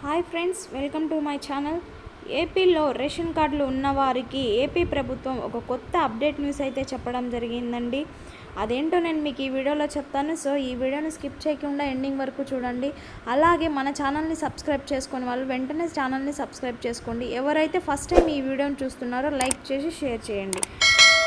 Hi friends welcome to my channel. ఏపీలో ration కార్డులు ఉన్నవారికి ఏపీ ప్రభుత్వం ఒక కొత్త అప్డేట్ న్యూస్ అయితే చెప్పడం జరిగిందండి. అదేంటో నేను మీకు ఈ వీడియోలో చెప్తాను. సో ఈ వీడియోని స్కిప్ చేయకుండా ఎండింగ్ వరకు చూడండి. అలాగే మన ఛానల్ని సబ్స్క్రైబ్ చేసుకుని వాళ్ళు వెంటనే ఛానల్ని సబ్స్క్రైబ్ చేసుకోండి. ఎవరైతే ఫస్ట్ టైం ఈ వీడియోని చూస్తున్నారో లైక్ చేసి షేర్ చేయండి.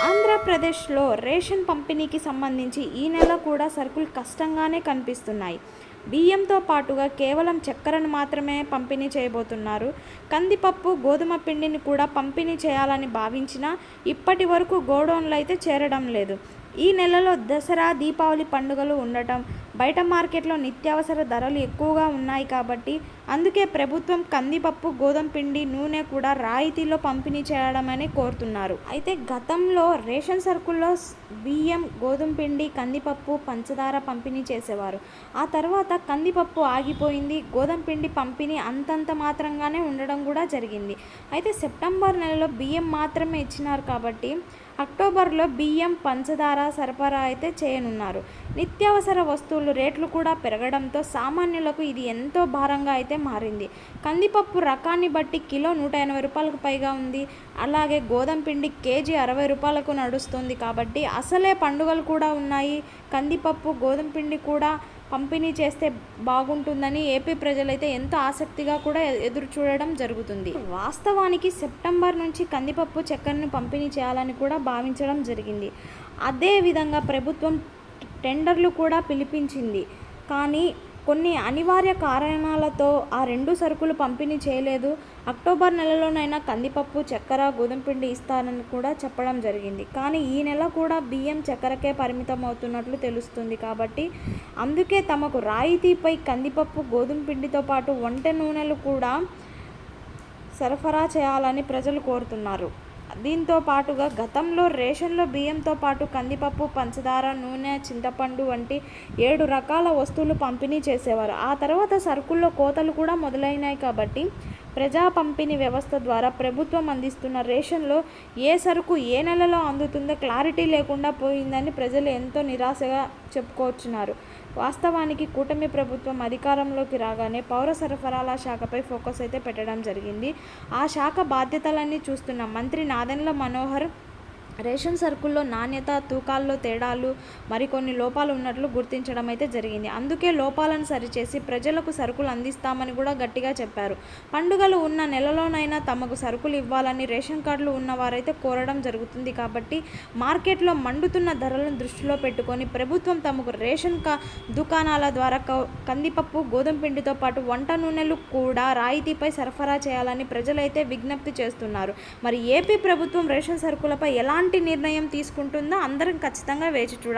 ఆంధ్రప్రదేశ్లో రేషన్ పంపిణీకి సంబంధించి ఈ నెల కూడా సరుకులు కష్టంగానే కనిపిస్తున్నాయి. బియ్యంతో పాటుగా కేవలం చక్కెరను మాత్రమే పంపిణీ చేయబోతున్నారు. కందిపప్పు గోధుమ పిండిని కూడా పంపిణీ చేయాలని భావించినా ఇప్పటి వరకు గోడౌన్లు అయితే చేరడం లేదు. ఈ నెలలో దసరా దీపావళి పండుగలు ఉండటం బయట మార్కెట్లో నిత్యావసర ధరలు ఎక్కువగా ఉన్నాయి కాబట్టి అందుకే ప్రభుత్వం కందిపప్పు గోధుమ పిండి నూనె కూడా రాయితీలో పంపిణీ చేయడమని కోరుతున్నారు. అయితే గతంలో రేషన్ సరుకుల్లో బియ్యం గోధుమ పిండి కందిపప్పు పంచదార పంపిణీ చేసేవారు. ఆ తర్వాత కందిపప్పు ఆగిపోయింది గోధుమ పిండి పంపిణీ అంతంత మాత్రంగానే ఉండడం కూడా జరిగింది. అయితే సెప్టెంబర్ నెలలో బియ్యం మాత్రమే ఇచ్చినారు కాబట్టి అక్టోబర్లో బియ్యం పంచదార సరఫరా అయితే చేయనున్నారు. నిత్యావసర వస్తువులు రేట్లు కూడా పెరగడంతో సామాన్యులకు ఇది ఎంతో భారంగా అయితే మారింది. కందిపప్పు రకాన్ని బట్టి కిలో నూట ఎనభై రూపాయలకు పైగా ఉంది. అలాగే గోధుమ పిండి కేజీ అరవై రూపాయలకు నడుస్తుంది కాబట్టి అసలే పండుగలు కూడా ఉన్నాయి. కందిపప్పు గోధుమ పిండి కూడా పంపిణీ చేస్తే బాగుంటుందని ఏపీ ప్రజలైతే ఎంతో ఆసక్తిగా కూడా ఎదురు చూడడం జరుగుతుంది. వాస్తవానికి సెప్టెంబర్ నుంచి కందిపప్పు చక్కెరను పంపిణీ చేయాలని కూడా భావించడం జరిగింది. అదే విధంగా ప్రభుత్వం టెండర్లు కూడా పిలిపించింది. కానీ కొన్ని అనివార్య కారణాలతో ఆ రెండు సరుకులు పంపిణీ చేయలేదు. అక్టోబర్ నెలలోనైనా కందిపప్పు చక్కెర గోధుమపిండి ఇస్తారని కూడా చెప్పడం జరిగింది. కానీ ఈ నెల కూడా బియ్యం చక్కెరకే పరిమితం అవుతున్నట్లు తెలుస్తుంది కాబట్టి అందుకే తమకు రాయితీపై కందిపప్పు గోధుమ పిండితో పాటు వంట నూనెలు కూడా సరఫరా చేయాలని ప్రజలు కోరుతున్నారు. దీంతో పాటుగా గతంలో రేషన్లో బియ్యంతో పాటు కందిపప్పు పంచదార నూనె చింతపండు వంటి ఏడు రకాల వస్తువులు పంపిణీ చేసేవారు. ఆ తర్వాత సరుకుల్లో కోతలు కూడా మొదలైనాయి కాబట్టి ప్రజా పంపిణీ వ్యవస్థ ద్వారా ప్రభుత్వం అందిస్తున్న రేషన్లో ఏ సరుకు ఏ నెలలో అందుతుందో క్లారిటీ లేకుండా పోయిందని ప్రజలు ఎంతో నిరాశగా చెప్పుకోవచ్చున్నారు వాస్తవానికి కూటమి ప్రభుత్వం అధికారంలోకి రాగానే పౌర సరఫరాల శాఖపై ఫోకస్ అయితే పెట్టడం జరిగింది. ఆ శాఖ బాధ్యతలన్నీ చూస్తున్న మంత్రి నాదెండ్ల మనోహర్ రేషన్ సరుకుల్లో నాణ్యత తూకాల్లో తేడాలు మరికొన్ని లోపాలు ఉన్నట్లు గుర్తించడం అయితే జరిగింది. అందుకే లోపాలను సరిచేసి ప్రజలకు సరుకులు అందిస్తామని కూడా గట్టిగా చెప్పారు. పండుగలు ఉన్న నెలలోనైనా తమకు సరుకులు ఇవ్వాలని రేషన్ కార్డులు ఉన్నవారైతే కోరడం జరుగుతుంది కాబట్టి మార్కెట్లో మండుతున్న ధరలను దృష్టిలో పెట్టుకొని ప్రభుత్వం తమకు రేషన్ కా దుకాణాల ద్వారా కౌ- కందిపప్పు గోధుమ పిండితో పాటు వంట నూనెలు కూడా రాయితీపై సరఫరా చేయాలని ప్రజలైతే విజ్ఞప్తి చేస్తున్నారు. మరి ఏపీ ప్రభుత్వం రేషన్ సరుకులపై ఎలాంటి నిర్ణయం తీసుకుంటుందో అందరం ఖచ్చితంగా వేచి చూడాలి.